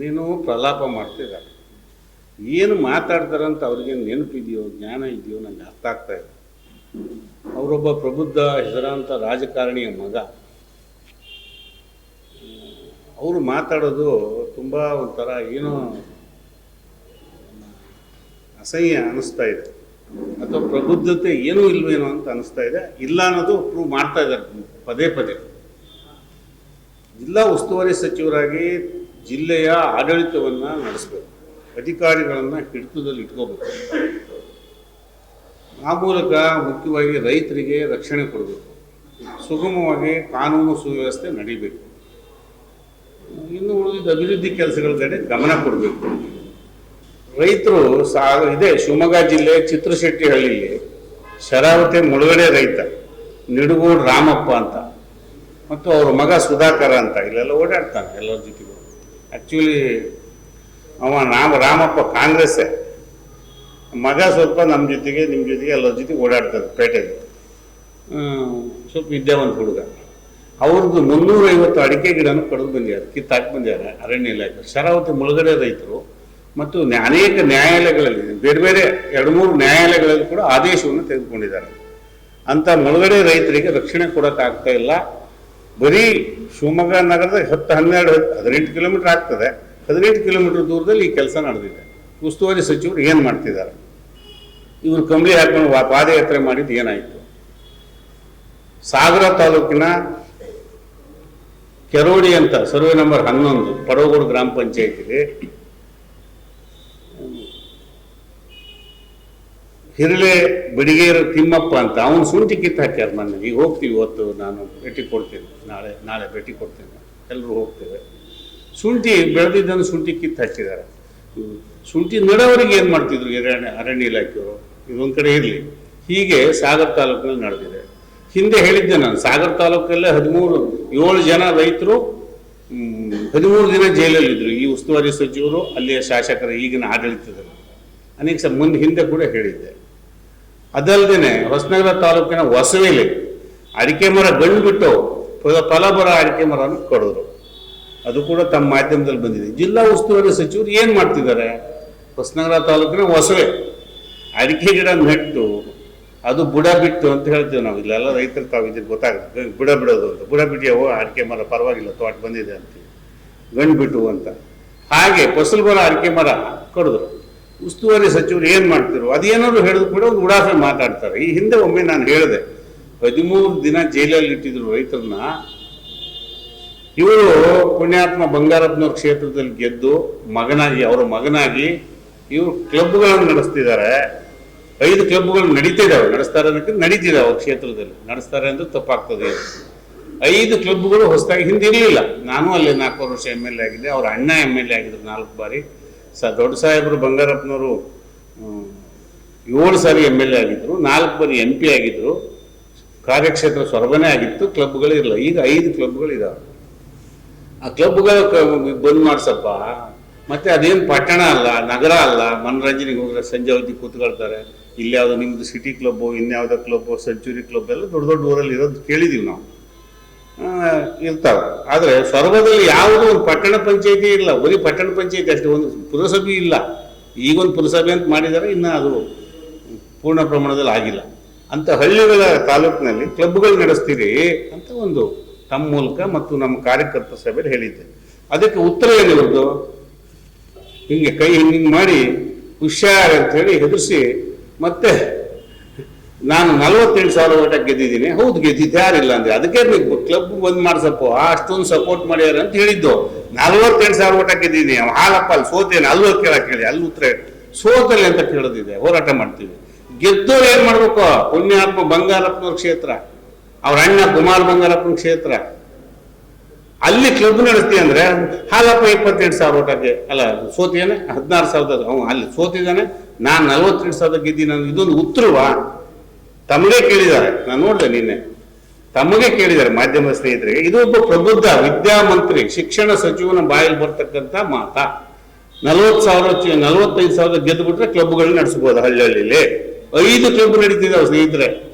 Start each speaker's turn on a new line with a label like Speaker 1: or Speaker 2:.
Speaker 1: ಏನೇನೋ ಪ್ರಲಾಪ ಮಾಡ್ತಿದ್ದಾರೆ. ಏನು ಮಾತಾಡ್ತಾರಂತ ಅವ್ರಿಗೆ ನೆನಪಿದೆಯೋ ಜ್ಞಾನ ಇದೆಯೋ ನನಗೆ ಅರ್ಥ ಆಗ್ತಾ ಇದೆ ಅವರೊಬ್ಬ ಪ್ರಬುದ್ಧ ಹೆಸರಾಂತ ರಾಜಕಾರಣಿಯ ಮಗ. ಅವರು ಮಾತಾಡೋದು ತುಂಬ ಒಂಥರ ಏನೋ ಅಸಹ್ಯ ಅನ್ನಿಸ್ತಾ ಇದೆ. ಅಥವಾ ಪ್ರಬುದ್ಧತೆ ಏನೂ ಇಲ್ವೇನೋ ಅಂತ ಅನಿಸ್ತಾ ಇದೆ. ಇಲ್ಲ ಅನ್ನೋದು ಪ್ರೂವ್ ಮಾಡ್ತಾ ಇದ್ದಾರೆ ಪದೇ ಪದೇ. ಜಿಲ್ಲಾ ಉಸ್ತುವಾರಿ ಸಚಿವರಾಗಿ ಜಿಲ್ಲೆಯ ಆಡಳಿತವನ್ನು ನಡೆಸಬೇಕು. ಅಧಿಕಾರಿಗಳನ್ನು ಹಿಡಿತದಲ್ಲಿ ಇಟ್ಕೋಬೇಕು. ಆ ಮೂಲಕ ಮುಖ್ಯವಾಗಿ ರೈತರಿಗೆ ರಕ್ಷಣೆ ಕೊಡಬೇಕು. ಸುಗಮವಾಗಿ ಕಾನೂನು ಸುವ್ಯವಸ್ಥೆ ನಡೀಬೇಕು. ಇನ್ನು ಉಳಿದಿದ್ದ ಅಭಿವೃದ್ಧಿ ಕೆಲಸಗಳ ಕಡೆ ಗಮನ ಕೊಡಬೇಕು. ರೈತರು ಸಾ ಇದೆ ಶಿವಮೊಗ್ಗ ಜಿಲ್ಲೆ ಚಿತ್ರಶೆಟ್ಟಿಹಳ್ಳಿಲಿ ಶರಾವತಿ ಮುಳುಗಡೆ ರೈತ ನಿಡುಗೋಡು ರಾಮಪ್ಪ ಅಂತ. ಮತ್ತು ಅವ್ರ ಮಗ ಸುಧಾಕರ ಅಂತ, ಇಲ್ಲೆಲ್ಲ ಓಡಾಡ್ತಾನೆ ಎಲ್ಲರ ಜೊತೆಗೂ. ಆ್ಯಕ್ಚುಲಿ ಅವ ನಾಮ ರಾಮಪ್ಪ ಕಾಂಗ್ರೆಸ್ಸೇ. ಮಗ ಸ್ವಲ್ಪ ನಮ್ಮ ಜೊತೆಗೆ ನಿಮ್ಮ ಜೊತೆಗೆ ಎಲ್ಲರ ಜೊತೆಗೆ ಓಡಾಡ್ತದೆ ಪೇಟೆಗೆ. ಸ್ವಲ್ಪ ವಿದ್ಯಾವಂತ ಹುಡುಗ. ಅವ್ರದ್ದು ಮುನ್ನೂರೈವತ್ತು ಅಡಿಕೆ ಗಿಡನೂ ಕಡಿದು ಬಂದಿದ್ದಾರೆ, ಕಿತ್ತಾಕಿ ಬಂದಿದ್ದಾರೆ, ಅರಣ್ಯ ಇಲಾಖೆ. ಶರಾವತಿ ಮುಳುಗಡೆ ರೈತರು ಮತ್ತು ಅನೇಕ ನ್ಯಾಯಾಲಯಗಳಲ್ಲಿ, ಬೇರೆ ಬೇರೆ ಎರಡು ಮೂರು ನ್ಯಾಯಾಲಯಗಳಲ್ಲಿ ಕೂಡ ಆದೇಶವನ್ನು ತೆಗೆದುಕೊಂಡಿದ್ದಾರೆ. ಅಂತ ಮುಳುಗಡೆ ರೈತರಿಗೆ ರಕ್ಷಣೆ ಕೊಡೋಕ್ಕಾಗ್ತಾ ಇಲ್ಲ. ಬರೀ ಶಿವಮೊಗ್ಗ ನಗರದ ಹತ್ತು ಹನ್ನೆರಡು ಹದಿನೆಂಟು ಕಿಲೋಮೀಟರ್ ಆಗ್ತದೆ. ಹದಿನೆಂಟು ಕಿಲೋಮೀಟರ್ ದೂರದಲ್ಲಿ ಈ ಕೆಲಸ ನಡೆದಿದೆ. ಉಸ್ತುವಾರಿ ಸಚಿವರು ಏನು ಮಾಡ್ತಿದ್ದಾರೆ? ಇವರು ಕಂಬಳಿ ಹಾಕೊಂಡು ಪಾದಯಾತ್ರೆ ಮಾಡಿದ್ದು ಏನಾಯಿತು? ಸಾಗರ ತಾಲೂಕಿನ ಕೆರೋಡಿ ಅಂತ, ಸರ್ವೆ ನಂಬರ್ ಹನ್ನೊಂದು, ಪಡವಗೋಡು ಗ್ರಾಮ ಪಂಚಾಯತಿಗೆ ಹಿರಳೆ ಬಿಡಿಗೇರು ತಿಮ್ಮಪ್ಪ ಅಂತ ಅವನು ಶುಂಠಿ ಕಿತ್ತು ಹಾಕ್ಯಾರ ಮೊನ್ನೆ. ಈಗ ಹೋಗ್ತೀವಿ ಇವತ್ತು ನಾನು ಭೇಟಿ ಕೊಡ್ತೀನಿ. ನಾಳೆ ನಾಳೆ ಭೇಟಿ ಕೊಡ್ತೀನಿ. ಎಲ್ಲರೂ ಹೋಗ್ತೇವೆ. ಶುಂಠಿ ಬೆಳೆದಿದ್ದನ್ನು ಶುಂಠಿ ಕಿತ್ತು ಹಾಕಿದ್ದಾರೆ. ಶುಂಠಿ ನೆಡೋರಿಗೆ ಏನು ಮಾಡ್ತಿದ್ರು ಅರಣ್ಯ ಅರಣ್ಯ ಇಲಾಖೆಯವರು? ಇದೊಂದು ಕಡೆ ಇರಲಿ. ಹೀಗೆ ಸಾಗರ್ ತಾಲೂಕಿನಲ್ಲಿ ನಡೆದಿದೆ. ಹಿಂದೆ ಹೇಳಿದ್ದೆ ನಾನು, ಸಾಗರ್ ತಾಲೂಕಲ್ಲೇ ಹದಿಮೂರು, ಏಳು ಜನ ರೈತರು ಹದಿಮೂರು ದಿನ ಜೈಲಲ್ಲಿದ್ದರು ಈ ಉಸ್ತುವಾರಿ ಸಚಿವರು, ಅಲ್ಲಿಯ ಶಾಸಕರ, ಈಗಿನ ಆಡಳಿತದಲ್ಲಿ ಅನೇಕ ಮುಂದೆ ಹಿಂದೆ ಕೂಡ ಹೇಳಿದ್ದೆ. ಅದಲ್ಲದೆ ಹೊಸನಗರ ತಾಲೂಕಿನ ಹೊಸವೇಲಿ ಅಡಿಕೆ ಮರ ಗಂಡು ಬಿಟ್ಟು ಫಲ- ಬರ ಅಡಿಕೆ ಮರನ ಕೊಡಿದ್ರು. ಅದು ಕೂಡ ತಮ್ಮ ಮಾಧ್ಯಮದಲ್ಲಿ ಬಂದಿದೆ. ಜಿಲ್ಲಾ ಉಸ್ತುವಾರಿ ಸಚಿವರು ಏನು ಮಾಡ್ತಿದ್ದಾರೆ? ಹೊಸನಗರ ತಾಲೂಕಿನ ಹೊಸವೆ. ಅಡಿಕೆ ಗಿಡ ನೆಟ್ಟು ಅದು ಬುಡ ಬಿಟ್ಟು ಅಂತ ಹೇಳ್ತೀವಿ ನಾವು. ಇಲ್ಲೆಲ್ಲ ರೈತರು ತಾವು ಇದ್ರೆ ಗೊತ್ತಾಗುತ್ತೆ. ಬುಡ ಬಿಡೋದು ಅಂತ. ಬುಡ ಬಿಡಿಯೋ ಅಡಿಕೆ ಮರ ಪರವಾಗಿಲ್ಲ, ತೋಟ ಬಂದಿದೆ ಅಂತೀವಿ ಗಂಡು ಬಿಟ್ಟು ಅಂತ. ಹಾಗೆ ಫಸಲು ಬರೋ ಅಡಿಕೆ ಮರ ಕಡಿದ್ರು. ಉಸ್ತುವಾರಿ ಸಚಿವರು ಏನು ಮಾಡ್ತಿರು, ಅದೇನಾದ್ರು ಹೇಳಿದ್ರು ಕೂಡ ಒಂದು ಉಡಾಫೆ ಮಾತಾಡ್ತಾರೆ. ಈ ಹಿಂದೆ ಒಮ್ಮೆ ನಾನು ಹೇಳಿದೆ, ಹದಿಮೂರು ದಿನ ಜೈಲಲ್ಲಿ ಇಟ್ಟಿದ್ರು ರೈತರನ್ನ, ಇವರು ಪುಣ್ಯಾತ್ಮ ಬಂಗಾರಪ್ಪನವ್ರ ಕ್ಷೇತ್ರದಲ್ಲಿ ಗೆದ್ದು ಮಗನಾಗಿ, ಅವರ ಮಗನಾಗಿ ಇವರು ಕ್ಲಬ್ಗಳನ್ನು ನಡೆಸ್ತಿದ್ದಾರೆ. ಐದು ಕ್ಲಬ್ಗಳು ನಡೀತಿದ್ದಾವೆ ನಡೆಸ್ತಾರೆ ಅನ್ನೋಕ್ಕೆ ನಡೀತಿದ್ದಾವೆ ಅವ್ರ ಕ್ಷೇತ್ರದಲ್ಲಿ. ನಡೆಸ್ತಾರೆ ಅಂದ್ರೆ ತಪ್ಪಾಗ್ತದೆ ಐದು ಕ್ಲಬ್ಗಳು ಹೊಸದಾಗಿ ಹಿಂದೆ ಇರಲಿಲ್ಲ ನಾನು ಅಲ್ಲಿ ನಾಲ್ಕು ವರ್ಷ ಎಂ ಎಲ್ ಎ ಆಗಿದ್ದೆ, ಅವ್ರ ಅಣ್ಣ ಎಂ ಎಲ್ ಎ ಆಗಿದ್ರು ನಾಲ್ಕು ಬಾರಿ. ಸ ದೊಡ್ಡ ಸಾಹೇಬರು ಬಂಗಾರಪ್ಪನವರು ಏಳು ಸಾರಿ ಎಂ ಎಲ್ ಎ ಆಗಿದ್ರು, ನಾಲ್ಕು ಬಾರಿ ಎಂ ಪಿ ಆಗಿದ್ರು, ಕಾರ್ಯಕ್ಷೇತ್ರ ಸೊರಬನೇ ಆಗಿತ್ತು, ಕ್ಲಬ್ಗಳು ಇರಲ್ಲ ಈಗ ಐದು ಕ್ಲಬ್ಗಳು ಇದಾವೆ. ಆ ಕ್ಲಬ್ಗಳು ಬಂದ್ ಮಾಡಿಸಪ್ಪ. ಮತ್ತೆ ಅದೇನು ಪಟ್ಟಣ ಅಲ್ಲ, ನಗರ ಅಲ್ಲ, ಮನರಂಜನೆಗೆ ಹೋದ್ರೆ ಸಂಜೆ ಹೊತ್ತಿಗೆ ಕೂತ್ಕೊಳ್ತಾರೆ. ಇಲ್ಲಿ ಯಾವುದೋ ನಿಮ್ಮದು ಸಿಟಿ ಕ್ಲಬ್ಬು ಇನ್ಯಾವುದೋ ಕ್ಲಬ್ಬು ಸೆಂಚುರಿ ಕ್ಲಬ್ ಎಲ್ಲ ದೊಡ್ಡ ದೊಡ್ಡ ಊರಲ್ಲಿ ಇರೋದು ಕೇಳಿದ್ದೀವಿ ನಾವು. ಇರ್ತಾವೆ ಆದರೆ ಸರ್ವದಲ್ಲಿ ಯಾವುದು ಒಂದು ಪಟ್ಟಣ ಪಂಚಾಯತಿ ಇಲ್ಲ, ಬರೀ ಪಟ್ಟಣ ಪಂಚಾಯತಿ ಅಷ್ಟೇ, ಒಂದು ಪುರಸಭೆ ಇಲ್ಲ. ಈಗೊಂದು ಪುರಸಭೆ ಅಂತ ಮಾಡಿದ್ದಾರೆ ಇನ್ನೂ ಅದು ಪೂರ್ಣ ಪ್ರಮಾಣದಲ್ಲಿ ಆಗಿಲ್ಲ. ಅಂತ ಹಳ್ಳಿಗಳ ತಾಲೂಕಿನಲ್ಲಿ ಕ್ಲಬ್ಗಳು ನಡೆಸ್ತೀರಿ ಅಂತ ಒಂದು ತಮ್ಮ ಮೂಲಕ ಮತ್ತು ನಮ್ಮ ಕಾರ್ಯಕರ್ತ ಸಭೆಯಲ್ಲಿ ಹೇಳಿದ್ದೆ. ಅದಕ್ಕೆ ಉತ್ತರ ಏನಿರೋದು ಹಿಂಗೆ ಕೈ ಹಿಂಗೆ ಮಾಡಿ ಹುಷಾರ್ ಅಂತ ಹೇಳಿ ಹೆದರ್ಸಿ ಮತ್ತೆ ನಾನು ನಲವತ್ತೆಂಟು ಸಾವಿರ ಓಟ ಗೆದ್ದಿದ್ದೀನಿ. ಹೌದು, ಗೆದ್ದಿದ್ದೆ ಯಾರಿಲ್ಲ ಅಂದ್ರೆ ಅದಕ್ಕೆ ನೀವು ಕ್ಲಬ್ ಬಂದ್ ಮಾಡ್ಸಪ್ಪ. ಅಷ್ಟೊಂದು ಸಪೋರ್ಟ್ ಮಾಡ್ಯಾರ ಅಂತ ಹೇಳಿದ್ದು. ನಲವತ್ತೆಂಟು ಸಾವಿರ ಓಟ ಗೆದ್ದಿದ್ದೀನಿ. ಹಾಲಪ್ಪ ಅಲ್ಲಿ ಸೋತೇನೆ. ಅಲ್ಲೂ ಕೇಳಕ್ ಕೇಳಿ ಅಲ್ಲಿ ಉತ್ತರ. ಸೋತಲ್ಲಿ ಅಂತ ಕೇಳೋದಿದೆ ಹೋರಾಟ ಮಾಡ್ತೀವಿ. ಗೆದ್ದೋರು ಏನ್ ಮಾಡ್ಬೇಕು? ಪುಣ್ಯಾತ್ಮ ಬಂಗಾರಪ್ಪನವ್ರ ಕ್ಷೇತ್ರ. ಅವ್ರ ಅಣ್ಣ ಕುಮಾರ್ ಬಂಗಾರಪ್ಪನ ಕ್ಷೇತ್ರ. ಅಲ್ಲಿ ಕ್ಲಬ್ ನಡೆಸ್ತಿ ಅಂದ್ರೆ, ಹಾಲಪ್ಪ ಇಪ್ಪತ್ತೆಂಟು ಸಾವಿರ ಓಟಕ್ಕೆ ಅಲ್ಲ ಸೋತಿಯಾನೆ ಹದಿನಾರು ಸಾವಿರದ ಅಲ್ಲಿ ಸೋತಿದ್ದಾನೆ. ನಾನು ನಲವತ್ತೆಂಟು ಸಾವಿರದ ಗೆದ್ದೀನಿ ನಾನು ಇದೊಂದು ಉತ್ತರವಾ? ತಮಗೆ ಕೇಳಿದ್ದಾರೆ. ನಾನು ನೋಡಿದೆ ನಿನ್ನೆ. ತಮಗೆ ಕೇಳಿದ್ದಾರೆ ಮಾಧ್ಯಮ ಸ್ನೇಹಿತರಿಗೆ. ಇದು ಒಬ್ಬ ಪ್ರಬುದ್ಧ ವಿದ್ಯಾಮಂತ್ರಿ ಶಿಕ್ಷಣ ಸಚಿವನ ಬಾಯಲ್ಲಿ ಬರ್ತಕ್ಕಂಥ ಮಾತ. ನಲವತ್ತು ಸಾವಿರ ನಲವತ್ತೈದು ಸಾವಿರ ಗೆದ್ದು ಬಿಟ್ರೆ ಕ್ಲಬ್ಗಳನ್ನ ನಡೆಸಬಹುದು ಹಳ್ಳಿ ಹಳ್ಳಿಲಿ ಐದು ಕ್ಲಬ್ ನಡೀತಿದ್ದಾವೆ ಸ್ನೇಹಿತರೆ.